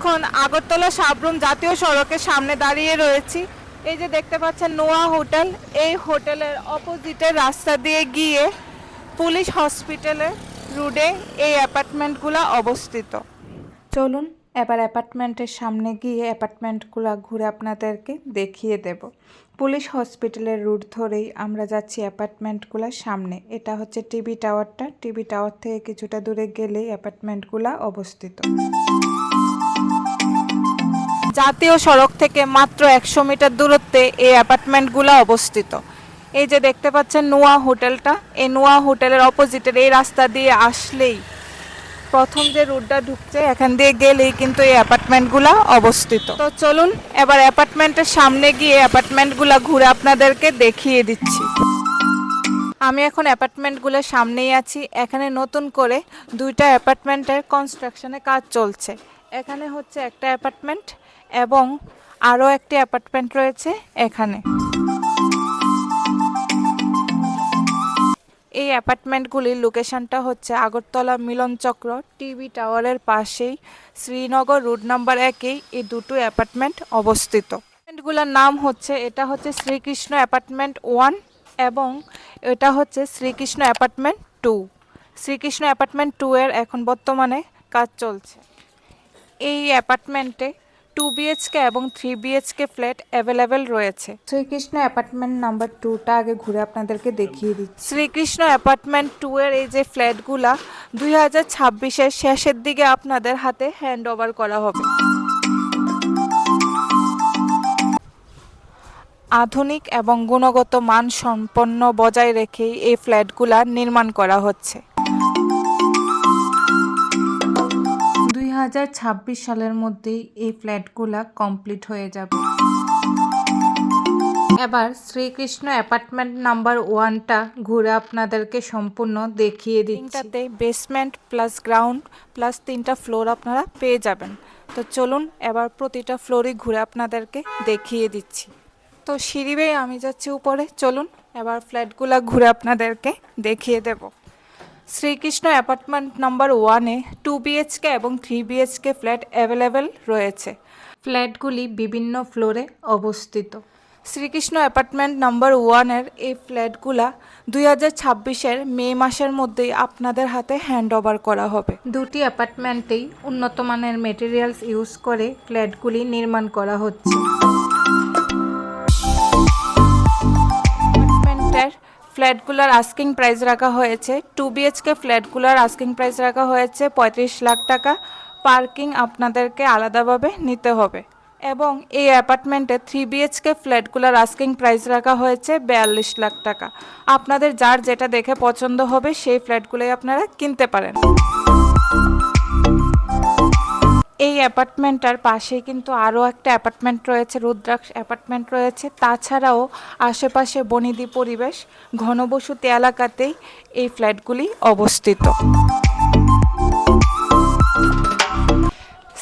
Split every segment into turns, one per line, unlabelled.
এখন আগরতলা সাবরুম জাতীয় সড়কের সামনে দাঁড়িয়ে রয়েছি। এই যে দেখতে পাচ্ছেন নোয়া হোটেল, এই হোটেলের অপোজিটের রাস্তা দিয়ে গিয়ে পুলিশ হসপিটালের রোডে এই অ্যাপার্টমেন্টগুলো অবস্থিত। চলুন, এবার অ্যাপার্টমেন্টের সামনে গিয়ে অ্যাপার্টমেন্টগুলো ঘুরে আপনাদেরকে দেখিয়ে দেব। পুলিশ হসপিটালের রুট ধরেই আমরা যাচ্ছি অ্যাপার্টমেন্টগুলোর সামনে। এটা হচ্ছে টিভি টাওয়ারটা টিভি টাওয়ার থেকে কিছুটা দূরে গেলেই অ্যাপার্টমেন্টগুলো অবস্থিত। জাতীয় সড়ক থেকে মাত্র একশো মিটার দূরত্বে এই অ্যাপার্টমেন্টগুলো অবস্থিত। এই যে দেখতে পাচ্ছেন নোয়া হোটেলটা, এই নোয়া হোটেলের অপোজিটের এই রাস্তা দিয়ে আসলেই প্রথম যে রুটটা ঢুকছে, এখান দিয়ে গেলেই কিন্তু এই অ্যাপার্টমেন্টগুলো অবস্থিত। তো চলুন, এবার অ্যাপার্টমেন্টের সামনে গিয়ে অ্যাপার্টমেন্টগুলো ঘুরে আপনাদেরকে দেখিয়ে দিচ্ছি। আমি এখন অ্যাপার্টমেন্টগুলোর সামনেই আছি। এখানে নতুন করে দুইটা অ্যাপার্টমেন্টের কনস্ট্রাকশনে কাজ চলছে। এখানে হচ্ছে একটা অ্যাপার্টমেন্ট এবং আরও একটি অ্যাপার্টমেন্ট রয়েছে এখানে। এই অ্যাপার্টমেন্টগুলির লোকেশনটা হচ্ছে আগরতলা মিলন চক্র, টিভি টাওয়ারের পাশেই শ্রীনগর রুট নাম্বার একেই এই দুটো অ্যাপার্টমেন্ট অবস্থিত। অ্যাপার্টমেন্টগুলোর নাম হচ্ছে, এটা হচ্ছে শ্রীকৃষ্ণ অ্যাপার্টমেন্ট ওয়ান এবং এটা হচ্ছে Srikrishna apartment two. Srikrishna apartment two এর এখন বর্তমানে কাজ চলছে। এই অ্যাপার্টমেন্টে টু বিএইচকে এবং থ্রি বিএইচকে ফ্ল্যাট অ্যাভেলেবেল রয়েছে। শ্রীকৃষ্ণ অ্যাপার্টমেন্ট নাম্বার টুটা আগে ঘুরে আপনাদেরকে দেখিয়ে দিচ্ছি। শ্রীকৃষ্ণ অ্যাপার্টমেন্ট টু এর এই যে ফ্ল্যাটগুলা দুই হাজার ছাব্বিশের শেষের দিকে আপনাদের হাতে হ্যান্ড ওভার করা হবে। আধুনিক এবং গুণগত মান সম্পন্ন বজায় রেখেই এই ফ্ল্যাটগুলা নির্মাণ করা হচ্ছে। হাজার ছাব্বিশ সালের মধ্যেই এই ফ্ল্যাটগুলা কমপ্লিট হয়ে যাবে। এবার শ্রীকৃষ্ণ অ্যাপার্টমেন্ট নাম্বার ওয়ানটা ঘুরে আপনাদেরকে সম্পূর্ণ দেখিয়ে তিনটাতে বেসমেন্ট প্লাস গ্রাউন্ড প্লাস তিনটা ফ্লোর আপনারা পেয়ে যাবেন। তো চলুন এবার প্রতিটা ফ্লোরই ঘুরে আপনাদেরকে দেখিয়ে দিচ্ছি। তো সিঁড়ি আমি যাচ্ছি উপরে। চলুন এবার ফ্ল্যাটগুলা ঘুরে আপনাদেরকে দেখিয়ে দেব। শ্রীকৃষ্ণ অ্যাপার্টমেন্ট নাম্বার ওয়ানে টু বিএইচকে এবং থ্রি বিএইচকে ফ্ল্যাট অ্যাভেলেবেল রয়েছে। ফ্ল্যাটগুলি বিভিন্ন ফ্লোরে অবস্থিত। শ্রীকৃষ্ণ অ্যাপার্টমেন্ট নাম্বার ওয়ানের এই ফ্ল্যাটগুলা দুই হাজার ছাব্বিশের মে মাসের মধ্যেই আপনাদের হাতে হ্যান্ড ওভার করা হবে। দুটি অ্যাপার্টমেন্টেই উন্নত মানের মেটেরিয়ালস ইউজ করে ফ্ল্যাটগুলি নির্মাণ করা হচ্ছে। ফ্ল্যাটগুলোর আস্কিং প্রাইস রাখা হয়েছে। টু বিএইচকে ফ্ল্যাটগুলোর আস্কিং প্রাইস রাখা হয়েছে পঁয়ত্রিশ লাখ টাকা। পার্কিং আপনাদেরকে আলাদাভাবে নিতে হবে। এবং এই অ্যাপার্টমেন্টে থ্রি বিএইচকে ফ্ল্যাটগুলোর আস্কিং প্রাইস রাখা হয়েছে বিয়াল্লিশ লাখ টাকা। আপনাদের যার যেটা দেখে পছন্দ হবে সেই ফ্ল্যাটগুলোই আপনারা কিনতে পারেন। এই অ্যাপার্টমেন্টটার পাশেই কিন্তু আরও একটা অ্যাপার্টমেন্ট রয়েছে, রুদ্রাক্ষ অ্যাপার্টমেন্ট রয়েছে। তাছাড়াও আশেপাশে বনিদি পরিবেশ, ঘনবসতি এলাকাতেই এই ফ্ল্যাটগুলি অবস্থিত।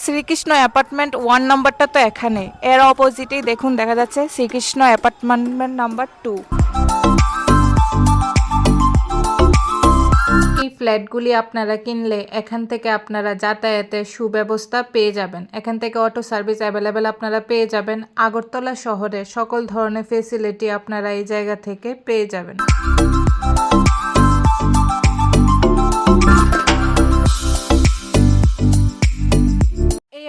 শ্রীকৃষ্ণ অ্যাপার্টমেন্ট ওয়ান নাম্বারটা তো এখানে। এর অপোজিটেই দেখুন, দেখা যাচ্ছে শ্রীকৃষ্ণ অ্যাপার্টমেন্ট নাম্বার টু ফ্ল্যাটগুলি আপনারা কিনলে এখান থেকে আপনারা যাতায়াতের সুব্যবস্থা পেয়ে যাবেন। এখান থেকে অটো সার্ভিস অ্যাভেলেবেল আপনারা পেয়ে যাবেন। আগরতলা শহরে সকল ধরনের ফেসিলিটি আপনারা এই জায়গা থেকে পেয়ে যাবেন।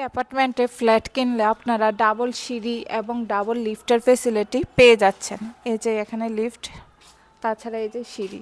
অ্যাপার্টমেন্টে ফ্ল্যাট কিনলে আপনারা ডাবল সিঁড়ি এবং ডাবল লিফটের ফেসিলিটি পেয়ে যাচ্ছেন। এই যে এখানে লিফট তাছাড়া এই যে সিঁড়ি।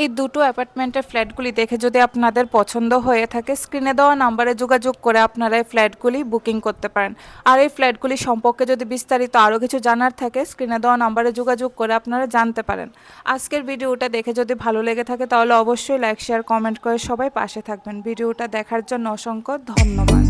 এই দুটো অ্যাপার্টমেন্টের ফ্ল্যাটগুলি দেখে যদি আপনাদের পছন্দ হয়ে থাকে স্ক্রিনে দেওয়া নাম্বারে যোগাযোগ করে আপনারা এই ফ্ল্যাটগুলি বুকিং করতে পারেন। আর এই ফ্ল্যাটগুলি সম্পর্কে যদি বিস্তারিত আরও কিছু জানার থাকে স্ক্রিনে দেওয়া নাম্বারে যোগাযোগ করে আপনারা জানতে পারেন। আজকের ভিডিওটা দেখে যদি ভালো লেগে থাকে, তাহলে অবশ্যই লাইক শেয়ার কমেন্ট করে সবাই পাশে থাকবেন। ভিডিওটা দেখার জন্য অসংখ্য ধন্যবাদ।